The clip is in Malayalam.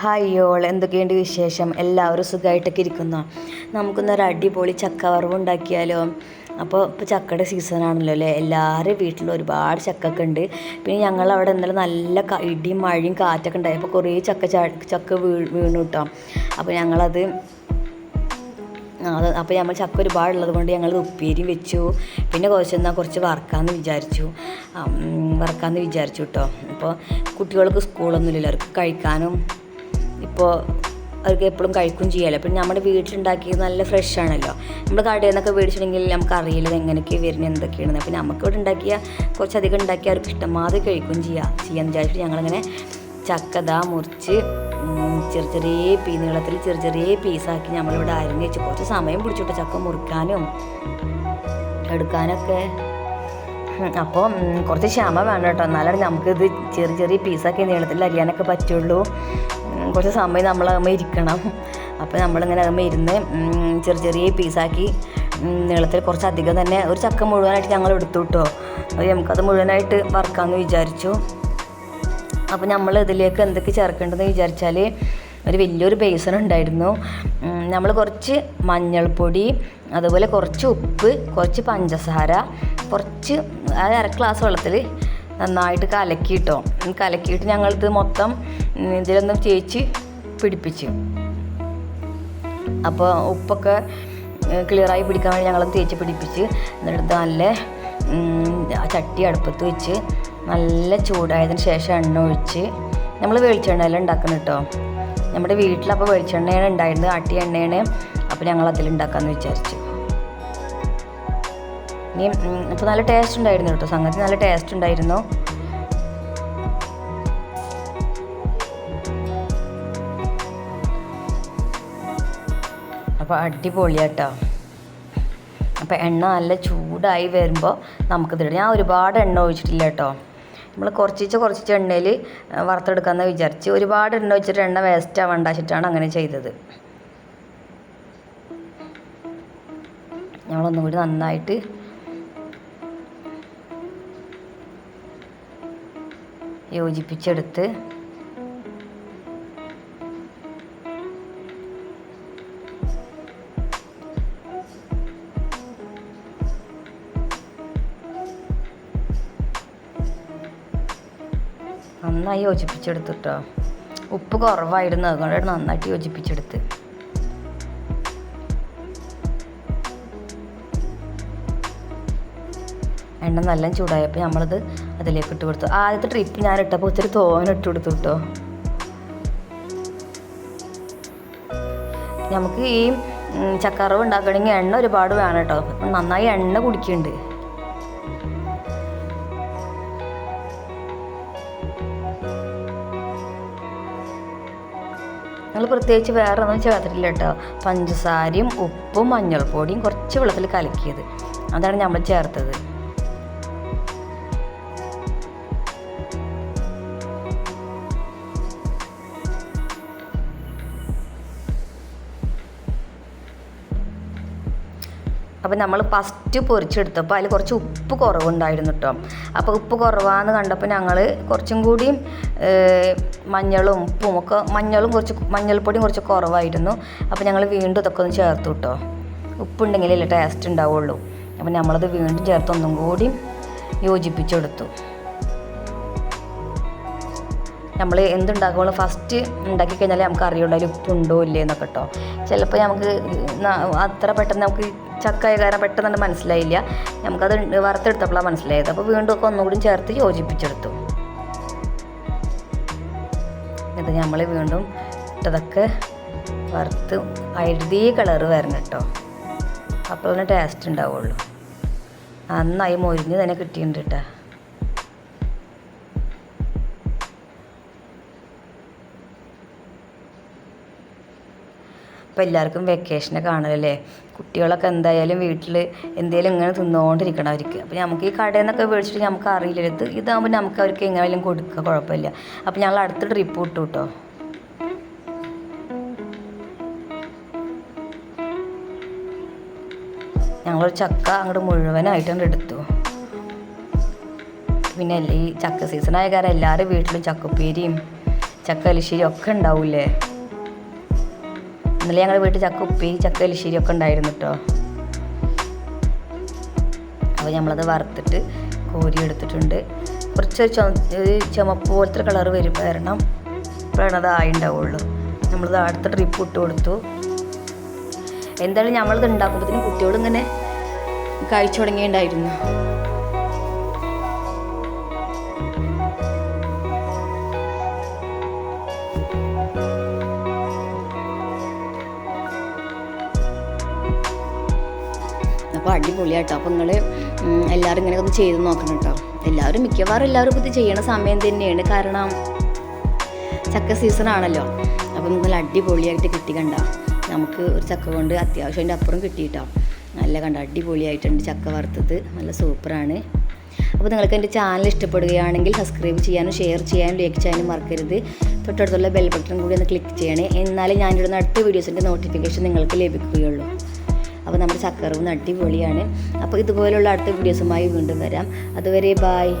ഹായ് ഓൾ എന്തൊക്കെയുണ്ട് വിശേഷം? എല്ലാവരും സുഖമായിട്ടൊക്കെ ഇരിക്കുന്നു? നമുക്കൊന്നൊരു അടിപൊളി ചക്ക വറവ് ഉണ്ടാക്കിയാലോ? അപ്പോൾ ഇപ്പോൾ ചക്കയുടെ സീസണാണല്ലോ അല്ലേ? എല്ലാവരും വീട്ടിലും ഒരുപാട് ചക്കൊക്കെ ഉണ്ട്. പിന്നെ ഞങ്ങൾ അവിടെ ഇന്നലെ നല്ല ഇടിയും മഴയും കാറ്റൊക്കെ ഉണ്ടായി. അപ്പോൾ കുറേ ചക്ക ചക്ക വീ വീണു കിട്ടാം. അപ്പോൾ ഞങ്ങളത് അത് അപ്പോൾ നമ്മൾ ചക്ക ഒരുപാടുള്ളത് കൊണ്ട് ഞങ്ങൾ ഉപ്പേരിയും വെച്ചു. പിന്നെ കുറച്ച് എന്നാൽ കുറച്ച് വറക്കാമെന്ന് വിചാരിച്ചു. വറക്കാമെന്ന് വിചാരിച്ചു കേട്ടോ. അപ്പോൾ കുട്ടികൾക്ക് സ്കൂളൊന്നുമില്ലല്ലോ അവർക്ക് കഴിക്കാനും ഇപ്പോൾ അവർക്ക് എപ്പോഴും കഴിക്കും ചെയ്യാമല്ലോ പിന്നെ നമ്മുടെ വീട്ടിലുണ്ടാക്കിയത് നല്ല ഫ്രഷ് ആണല്ലോ. നമ്മൾ കടയിൽ നിന്നൊക്കെ മേടിച്ചിട്ടുണ്ടെങ്കിൽ നമുക്ക് അറിയില്ല എങ്ങനെയൊക്കെ വരുന്നത് എന്തൊക്കെയാണ് അപ്പോൾ നമുക്ക് ഇവിടെ ഉണ്ടാക്കിയ കുറച്ചധികം ഉണ്ടാക്കി അവർക്ക് ഇഷ്ടമാതിരി കഴിക്കും ചെയ്യാം ചെയ്യാമെന്ന് വിചാരിച്ചിട്ട് ഞങ്ങളിങ്ങനെ ചക്കത മുറിച്ച് ചെറിയ ചെറിയ പീ നീളത്തിൽ ചെറിയ ചെറിയ പീസാക്കി നമ്മളിവിടെ അരിഞ്ഞ് വെച്ച് കുറച്ച് സമയം പിടിച്ചിട്ട് ചക്ക മുറിക്കാനും എടുക്കാനൊക്കെ. അപ്പോൾ കുറച്ച് ക്ഷമ വേണം കേട്ടോ. എന്നാലാണ് നമുക്കിത് ചെറിയ ചെറിയ പീസൊക്കെ നീളത്തിൽ അരിയാനൊക്കെ പറ്റുള്ളൂ. കുറച്ച് സമയം നമ്മളാകുമ്പോൾ ഇരിക്കണം. അപ്പോൾ നമ്മളിങ്ങനെ ആകുമ്പോൾ ഇരുന്ന് ചെറിയ ചെറിയ പീസാക്കി നീളത്തിൽ കുറച്ചധികം തന്നെ ഒരു ചക്ക മുഴുവനായിട്ട് ഞങ്ങൾ എടുത്തു കിട്ടോ അപ്പോൾ നമുക്കത് മുഴുവനായിട്ട് വറക്കാമെന്ന് വിചാരിച്ചു. അപ്പോൾ നമ്മൾ ഇതിലേക്ക് എന്തൊക്കെ ചേർക്കേണ്ടതെന്ന് വിചാരിച്ചാൽ ഒരു വലിയൊരു ബേസൺ ഉണ്ടായിരുന്നു. നമ്മൾ കുറച്ച് മഞ്ഞൾപ്പൊടി അതുപോലെ കുറച്ച് ഉപ്പ് കുറച്ച് പഞ്ചസാര കുറച്ച് അത് അര ഗ്ലാസ് വെള്ളത്തിൽ നന്നായിട്ട് കലക്കിയിട്ടോ. കലക്കിയിട്ട് ഞങ്ങളിത് മൊത്തം ഇതിലൊന്നും തേച്ച് പിടിപ്പിച്ചു. അപ്പോൾ ഉപ്പൊക്കെ ക്ലിയറായി പിടിക്കാൻ വേണ്ടി ഞങ്ങൾ തേച്ച് പിടിപ്പിച്ച് എന്നിട്ട് നല്ല ചട്ടി അടുപ്പത്ത് വെച്ച് നല്ല ചൂടായതിന് ശേഷം എണ്ണ ഒഴിച്ച് നമ്മൾ വെളിച്ചെണ്ണയെല്ലാം ഉണ്ടാക്കണം കേട്ടോ നമ്മുടെ വീട്ടിലപ്പോൾ വെളിച്ചെണ്ണയാണ് ഉണ്ടായിരുന്നത് ആട്ടിയ എണ്ണയാണ്. അപ്പോൾ ഞങ്ങൾ അതിലുണ്ടാക്കാമെന്ന് വിചാരിച്ചു. ഇനി അപ്പോൾ നല്ല ടേസ്റ്റ് ഉണ്ടായിരുന്നു കേട്ടോ. സംഗതി നല്ല ടേസ്റ്റ് ഉണ്ടായിരുന്നു. അപ്പോൾ അടിപൊളിയാട്ടോ അപ്പോൾ എണ്ണ നല്ല ചൂടായി വരുമ്പോൾ നമുക്കിതിടാം. ഞാൻ ഒരുപാട് എണ്ണ ഒഴിച്ചിട്ടില്ല കേട്ടോ. നമ്മൾ കുറച്ചിച്ച് കുറച്ചിച്ച് എണ്ണയിൽ വറുത്തെടുക്കാമെന്ന് വിചാരിച്ച് ഒരുപാട് എണ്ണ ഒഴിച്ചിട്ട് എണ്ണ വേസ്റ്റ് ആവണ്ട വെച്ചിട്ടാണ് അങ്ങനെ ചെയ്തത്. ഞങ്ങളൊന്നും കൂടി നന്നായിട്ട് യോജിപ്പിച്ചെടുത്ത് നന്നായി യോജിപ്പിച്ചെടുത്തു കേട്ടോ ഉപ്പ് കുറവായിരുന്നു. അതുകൊണ്ടാണ് നന്നായിട്ട് യോജിപ്പിച്ചെടുത്ത്. എണ്ണ നല്ല ചൂടായപ്പോൾ നമ്മളത് അതിലേക്ക് ഇട്ട് കൊടുത്തു. ആദ്യത്തെ ട്രിപ്പ് ഞാൻ ഇട്ടപ്പോൾ ഒത്തിരി തോന ഇട്ട് കൊടുത്തു കേട്ടോ നമുക്ക് ഈ ചക്കറവ് ഉണ്ടാക്കണമെങ്കിൽ എണ്ണ ഒരുപാട് വേണം കേട്ടോ നന്നായി എണ്ണ കുടിക്കുന്നുണ്ട് ഞങ്ങൾ പ്രത്യേകിച്ച് വേറെ ഒന്നും ചേർത്തിട്ടില്ല കേട്ടോ പഞ്ചസാരയും ഉപ്പും മഞ്ഞൾപ്പൊടിയും കുറച്ച് വെള്ളത്തിൽ കലക്കിയത്. അതാണ് നമ്മൾ ചേർത്തത്. അപ്പോൾ നമ്മൾ ഫസ്റ്റ് പൊരിച്ചെടുത്തപ്പോൾ അതിൽ കുറച്ച് ഉപ്പ് കുറവുണ്ടായിരുന്നു കേട്ടോ അപ്പോൾ ഉപ്പ് കുറവാന്ന് കണ്ടപ്പോൾ ഞങ്ങൾ കുറച്ചും കൂടി മഞ്ഞളും ഉപ്പും ഒക്കെ മഞ്ഞളും കുറച്ച് മഞ്ഞൾപ്പൊടിയും കുറച്ച് കുറവായിരുന്നു. അപ്പോൾ ഞങ്ങൾ വീണ്ടും ഇതൊക്കെ ഒന്ന് ചേർത്തു കേട്ടോ ഉപ്പുണ്ടെങ്കിലല്ലേ ടേസ്റ്റ് ഉണ്ടാവുള്ളൂ. അപ്പോൾ നമ്മളത് വീണ്ടും ചേർത്ത് ഒന്നും കൂടി യോജിപ്പിച്ചെടുത്തു നമ്മൾ എന്തുണ്ടാക്കുമ്പോൾ ഫസ്റ്റ് ഉണ്ടാക്കി കഴിഞ്ഞാൽ നമുക്ക് അറിയുള്ളൂ അതിൽ ഉപ്പുണ്ടോ ഇല്ലേ എന്നൊക്കെ കേട്ടോ ചിലപ്പോൾ നമുക്ക് അത്ര പെട്ടെന്ന് നമുക്ക് ചക്കായ കാരണം പെട്ടെന്ന് മനസ്സിലായില്ല. നമുക്കത് വറുത്തെടുത്തപ്പോഴാണ് മനസ്സിലായത്. അപ്പോൾ വീണ്ടും ഒക്കെ ഒന്നുകൂടി ചേർത്ത് യോജിപ്പിച്ചെടുത്തു. ഇത് നമ്മൾ വീണ്ടും ഇട്ടതൊക്കെ വറുത്ത് അഴുതി കളറ് വരണം കേട്ടോ അപ്പോൾ തന്നെ ടേസ്റ്റ് ഉണ്ടാവുള്ളൂ. നന്നായി മൊരിഞ്ഞ് തന്നെ കിട്ടിയിട്ടുണ്ട് കേട്ടോ ഇപ്പോൾ എല്ലാവർക്കും വെക്കേഷനൊക്കെ ആണല്ലേ കുട്ടികളൊക്കെ എന്തായാലും വീട്ടിൽ എന്തെങ്കിലും ഇങ്ങനെ തിന്നുകൊണ്ടിരിക്കണം അവർക്ക്. അപ്പോൾ നമുക്ക് ഈ കടയിൽ നിന്നൊക്കെ മേടിച്ചിട്ട് നമുക്ക് അറിയില്ല ഇത് ഇതാകുമ്പോൾ നമുക്ക് അവർക്ക് എങ്ങനെയും കൊടുക്കുക കുഴപ്പമില്ല അപ്പോൾ ഞങ്ങൾ അടുത്ത ട്രിപ്പ് വിട്ടു കേട്ടോ ഞങ്ങളൊരു ചക്ക അങ്ങോട്ട് മുഴുവനായിട്ടുണ്ട് എടുത്തു. പിന്നെ ഈ ചക്ക സീസൺ ആയ കാരണം എല്ലാവരും വീട്ടിലും ചക്കപ്പേരിയും ചക്ക എലിശ്ശേരി ഒക്കെ ഉണ്ടാവൂലേ ഇന്നലെ ഞങ്ങളുടെ വീട്ടിൽ ചക്ക ഉപ്പി ചക്ക എലിശ്ശേരി ഒക്കെ ഉണ്ടായിരുന്നു കേട്ടോ അപ്പോൾ നമ്മളത് വറുത്തിട്ട് കോരി എടുത്തിട്ടുണ്ട്. കുറച്ച് ചുവ ഒരു ചുമപ്പ് പോലത്തെ കളർ വരും. വരണം ഇപ്പോഴാണ് അത് ആയിണ്ടാവുള്ളൂ. നമ്മളിത് അടുത്ത ട്രിപ്പ് ഇട്ട് കൊടുത്തു. എന്തായാലും ഞമ്മളത് ഉണ്ടാക്കുമ്പോഴത്തേനും കുട്ടികളിങ്ങനെ കഴിച്ചു തുടങ്ങിയിട്ടുണ്ടായിരുന്നു. അപ്പോൾ അടിപൊളിയാട്ടോ. അപ്പോൾ നിങ്ങൾ എല്ലാവരും ഇങ്ങനെ ഒന്ന് ചെയ്ത് നോക്കണം കേട്ടോ. എല്ലാവരും മിക്കവാറും എല്ലാവരും ഇപ്പോൾ ഇത് ചെയ്യണ സമയം തന്നെയാണ്. കാരണം ചക്ക സീസൺ ആണല്ലോ. അപ്പം നിങ്ങൾ അടിപൊളിയായിട്ട് കിട്ടി കണ്ട. നമുക്ക് ഒരു ചക്ക കൊണ്ട് അത്യാവശ്യം അതിന്റെ അപ്പുറം കിട്ടിയിട്ടോ നല്ല കണ്ട അടിപൊളിയായിട്ടുണ്ട് ചക്ക വറുത്തത്. നല്ല സൂപ്പറാണ്. അപ്പോൾ നിങ്ങൾക്ക് എന്റെ ചാനൽ ഇഷ്ടപ്പെടുകയാണെങ്കിൽ സബ്സ്ക്രൈബ് ചെയ്യാനും ഷെയർ ചെയ്യാനും ലൈക്ക് ചെയ്യാനും മറക്കരുത്. തൊട്ടടുത്തുള്ള ബെൽ ബട്ടൺ കൂടി ഒന്ന് ക്ലിക്ക് ചെയ്യണേ. എന്നാലേ ഞാനിടുന്ന അടുത്ത വീഡിയോസിന്റെ നോട്ടിഫിക്കേഷൻ നിങ്ങൾക്ക് ലഭിക്കുകയുള്ളൂ. അപ്പോൾ നമ്മുടെ ചക്കറവും അടിപൊളിയാണ്. അപ്പോൾ ഇതുപോലുള്ള അടുത്ത വീഡിയോസുമായി വീണ്ടും വരാം. അതുവരെ ബായ്